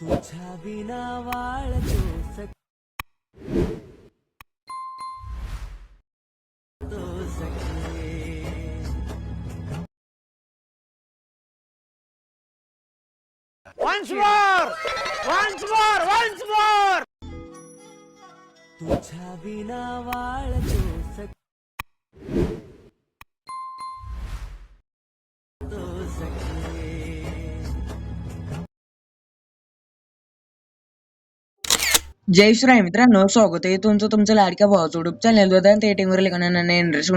तुझ्या विना सख तो सखे Once more! Once more! Once more! तुझ्या विना वाळतो सख जय श्री मित्रांनो स्वागत आहे तुमचं तुमचं लाडक्या भावाचं युट्यूब चॅनल वेदांत एटिंगवर लिखाणाने इंटरेस्ट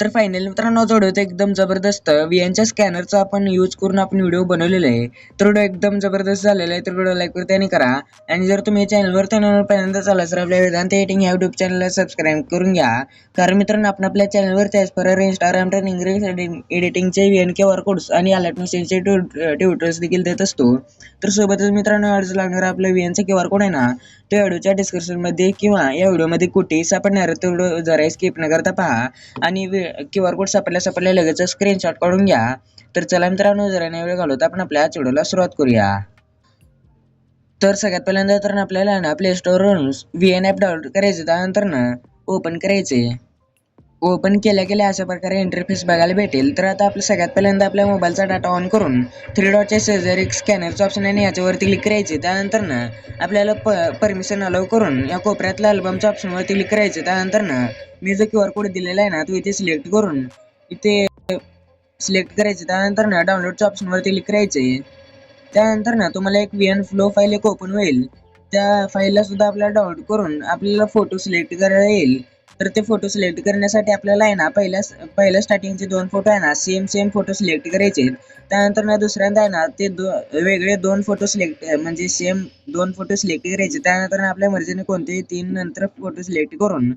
तर फायनल मित्रांनो जोडवतो एकदम जबरदस्त. व्हीएनच्या स्कॅनरचा आपण यूज करून आपण व्हिडिओ बनवलेला आहे. तर व्हिडिओ एकदम जबरदस्त झालेला आहे तर व्हिडिओ लाईक करते आणि करा. आणि जर तुम्ही चॅनलवर चॅनल पहिल्यांदा चालला तर आपल्या वेदांत एटिंग या युट्यूब चॅनलला सबस्क्राईब करून घ्या. कारण मित्रांनो आपण आपल्या चॅनलवर त्याचबरोबर इंस्टाग्राम तर English एडिटिंगचे V N Q R codes आणि अलर्ट ट्यू ट्विटर्स देखील देत असतो. तर सोबतच मित्रांनो अर्ज लागणार आपलं व्हीएनचा क्यू आर कोड आहे ना तो व्हिडिओच्या डिस्क्रिप्शनमध्ये किंवा या व्हिडिओमध्ये कुठेही सापडणार आहे, तो व्हिडिओ जरा स्किप न करता पहा. आणि क्यू आर कोड सापडल्या सापडल्या लगेच स्क्रीनशॉट काढून घ्या. तर चला मित्रांनो जरा नाही वेळ घालवत आपण आपल्या आजच्या व्हिडिओला सुरुवात करूया. तर सगळ्यात पहिल्यांदा तर आपल्याला ना प्ले स्टोरवरून व्ही एन ॲप डाउनलोड करायचं त्यानंतर ना ओपन करायचे ओपन केल्या केल्या अशा प्रकारे इंटरफेस बघायला भेटेल. तर आता आपलं सगळ्यात पहिल्यांदा आपल्या मोबाईलचा डाटा ऑन करून थ्री डॉटच्या शेजारी एक स्कॅनरचं ऑप्शन आहे आणि याच्यावरती क्लिक करायचे. त्यानंतर ना आपल्याला प परमिशन अलाव करून या कोपऱ्यातल्या अल्बमच्या ऑप्शनवरती क्लिक करायचे. त्यानंतर ना मी जो क्यू आर कोड दिलेला आहे ना तो इथे सिलेक्ट करून इथे सिलेक्ट करायचे. त्यानंतर ना डाउनलोडच्या ऑप्शनवरती क्लिक करायचे. त्यानंतर ना तुम्हाला एक व्ही एन फ्लो फाईल एक ओपन होईल. त्या फाईलला सुद्धा आपल्याला डाउनलोड करून आपल्याला फोटो सिलेक्ट करायला येईल. तर ते फोटो सिलेक्ट करण्यासाठी आपल्याला आहे ना पहिल्या पहिल्या स्टार्टिंगचे दोन फोटो आहे ना सेम सेम फोटो सिलेक्ट करायचे त्यानंतर ना दुसऱ्यांदा आहे ना ते दो वेगळे दोन फोटो सिलेक्ट म्हणजे सेम दोन फोटो सिलेक्ट करायचे. त्यानंतर आपल्या मर्जीने कोणतेही तीन नंतर फोटो सिलेक्ट करून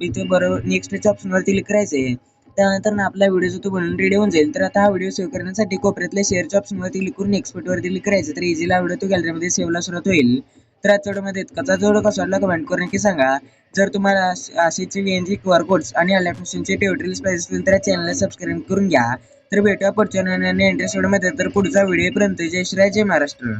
इथे बरोबर नेक्स्टच्या ऑप्शनवर क्लिक करायचे. त्यानंतर ना आपला व्हिडिओ जो तो बनवून रेडी होऊन जाईल तर आता हा व्हिडिओ सेव्ह करण्यासाठी कोपऱ्यातल्या शेअरच्या ऑप्शनवरती क्लिक करून एक्सपोर्टवरती क्लिक करायचं. तर इझिला व्हिडिओ तो गॅलरीमध्ये सेव्हला सुरुवात होईल. तर आजच्या व्हिडिओमध्ये इतकाचा जोड कसा वाटला कमेंट करून की सांगा. जर तुम्हाला अश- N G Q R codes आणि अलॅक्शनचे ट्युटोरियल्स पाहिजे असतील तर चॅनलला सबस्क्राईब करून घ्या. तर भेटूया पुढच्या आणि इंटरेस्ट व्हिडिओमध्ये तर पुढचा व्हिडिओपर्यंत जय श्री जय महाराष्ट्र.